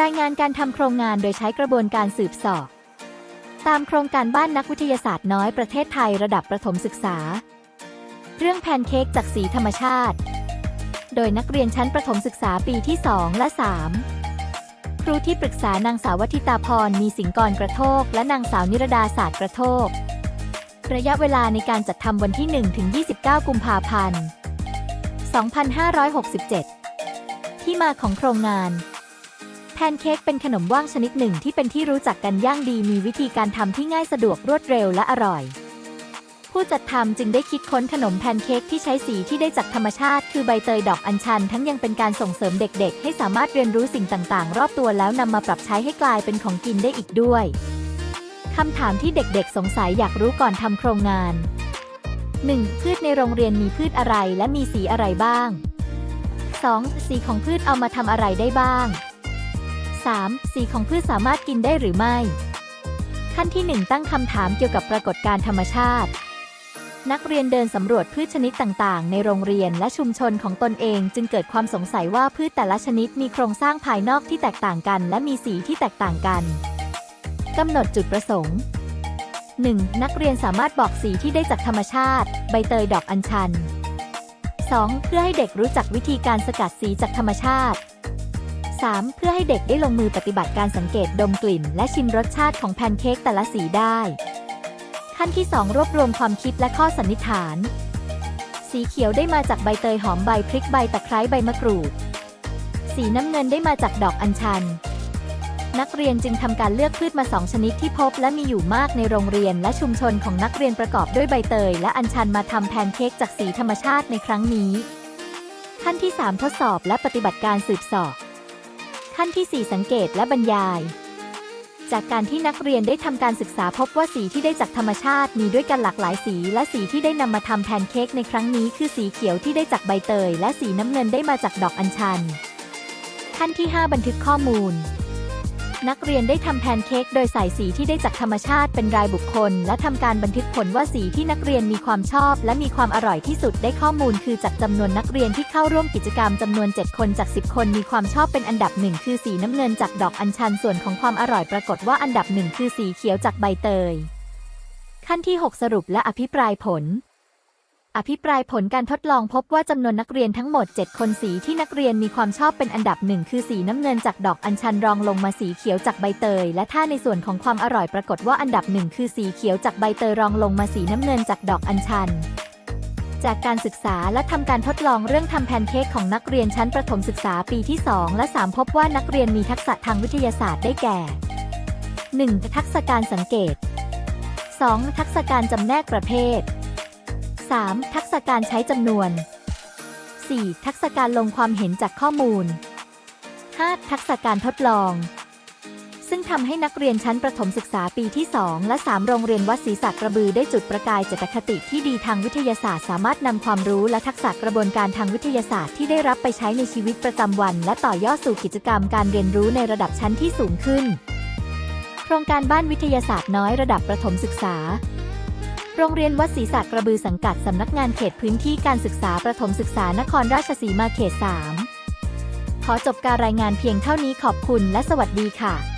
รายงานการทำโครงงานโดยใช้กระบวนการสืบสอบ ตามโครงการบ้านนักวิทยาศาสตร์น้อยประเทศไทยระดับประถมศึกษา เรื่องแพนเค้กจากสีธรรมชาติ โดยนักเรียนชั้นประถมศึกษาปีที่ 2 และ 3 ครูที่ปรึกษานางสาววทิตาพรมีสิงกรกระโทก และนางสาวนิรดาศาสตร์กระโทก ระยะเวลาในการจัดทำวันที่1ถึง29 กุมภาพันธ์ 2567 ที่มาของโครงงาน พนเค้กเป็นขนมว่างชนิดหนึ่งที่เป็นที่รู้จักกันย่างดีมีวิธีการทำที่ง่ายสะดวกรวดเร็วและอร่อย ผู้จัดทำจึงได้คิดค้นขนมแพนเค้กที่ใช้สีที่ได้จากธรรมชาติ คือใบเตยดอกอัญชัน ทั้งยังเป็นการส่งเสริมเด็กๆ ให้สามารถเรียนรู้สิ่งต่างๆ รอบตัวแล้วนำมาปรับใช้ให้กลายเป็นของกินได้อีกด้วยคำถามที่เด็กๆ สงสัยอยากรู้ก่อนทำโครงงาน 1. พืชในโรงเรียนมีพืชอะไรและมีสีอะไรบ้าง 2. สีของพืชเอามาทำอะไรได้บ้าง 3. สีของพืชสามารถกินได้หรือไม่ ขั้นที่ 1 ตั้งคำถามเกี่ยวกับปรากฏการณ์ธรรมชาติ นักเรียนเดินสำรวจพืชชนิดต่างๆ ในโรงเรียนและชุมชนของตนเอง จึงเกิดความสงสัยว่าพืชแต่ละชนิดมีโครงสร้างภายนอกที่แตกต่างกัน และมีสีที่แตกต่างกันกำหนดจุดประสงค์ 1. นักเรียนสามารถบอกสีที่ได้จากธรรมชาติ ใบเตยดอกอัญชัน 2. เพื่อให้เด็กรู้จักวิธีการสกัดสีจากธรรมชาติ 3. เพื่อให้เด็กได้ลงมือปฏิบัติการสังเกตดมกลิ่น และชิมรสชาติของแพนเค้กแต่ละสีได้ ขั้นที่ 2 รวบรวมความคิดและข้อสันนิษฐาน สีเขียวได้มาจากใบเตยหอมใบพริกใบตะไคร้ใบมะกรูด สีน้ำเงินได้มาจากดอกอัญชัน นักเรียนจึงทำการเลือกพืชมาสองชนิดที่พบและมีอยู่มากในโรงเรียนและชุมชนของนักเรียนประกอบด้วยใบเตย และอัญชันมาทำแพนเค้กจากสีธรรมชาติในครั้งนี้ ขั้นที่ 3 ทดสอบและปฏิบัติการสืบสอบ ขั้นที่ 4 สังเกตและบรรยาย จากการที่นักเรียนได้ทำการศึกษาพบว่าสีที่ได้จากธรรมชาติมีด้วยกันหลากหลายสี และสีที่ได้นำมาทำแพนเค้กในครั้งนี้คือสีเขียวที่ได้จากใบเตย และสีน้ำเงินได้มาจากดอกอัญชัน ขั้นที่ 5 บันทึกข้อมูล นักเรียนได้ทำแพนเค้กโดยใส่สีที่ได้จากธรรมชาติเป็นรายบุคคล และทำการบันทึกผลว่าสีที่นักเรียนมีความชอบ และมีความอร่อยที่สุดได้ข้อมูลคือจากจำนวนนักเรียนที่เข้าร่วมกิจกรรมจำนวน 7 คนจาก 10 คนมีความชอบเป็นอันดับหนึ่งคือสีน้ำเงินจากดอกอัญชันส่วนของความอร่อยปรากฏว่าอันดับหนึ่งคือสีเขียวจากใบเตย ขั้นที่ 6 สรุปและอภิปรายผล อภิปรายผลการทดลองพบว่าจำนวนนักเรียนทั้งหมด 7 คนสีที่นักเรียนมีความชอบเป็นอันดับหนึ่งคือสีน้ำเงินจากดอกอัญชันรองลงมาสีเขียวจากใบเตย และถ้าในส่วนของความอร่อยปรากฏว่าอันดับหนึ่งคือสีเขียวจากใบเตยรองลงมาสีน้ำเงินจากดอกอัญชันจากการศึกษาและทำการทดลองเรื่องทำแพนเค้กของนักเรียนชั้นประถมศึกษาปีที่ 2 และ 3 พบว่านักเรียนมีทักษะทางวิทยาศาสตร์ได้แก่ 1. ทักษะการสังเกต 2. ทักษะการจำแนกประเภท 3. ทักษะการใช้จำนวน 4. ทักษะการลงความเห็นจากข้อมูล 5. ทักษะการทดลอง ซึ่งทำให้นักเรียนชั้นประถมศึกษาปีที่ 2 และ 3 โรงเรียนวัดศรีสักกระบือได้จุดประกายเจตคติที่ดีทางวิทยาศาสตร์ สามารถนำความรู้และทักษะกระบวนการทางวิทยาศาสตร์ที่ได้รับไปใช้ในชีวิตประจำวัน และต่อยอดสู่กิจกรรมการเรียนรู้ในระดับชั้นที่สูงขึ้น โครงการบ้านวิทยาศาสตร์น้อยระดับประถมศึกษา โรงเรียนวัดศรีสักกระบือสังกัดสำนักงานเขตพื้นที่การศึกษาประถมศึกษานครราชสีมาเขต 3 ขอจบการรายงานเพียงเท่านี้ขอบคุณและสวัสดีค่ะ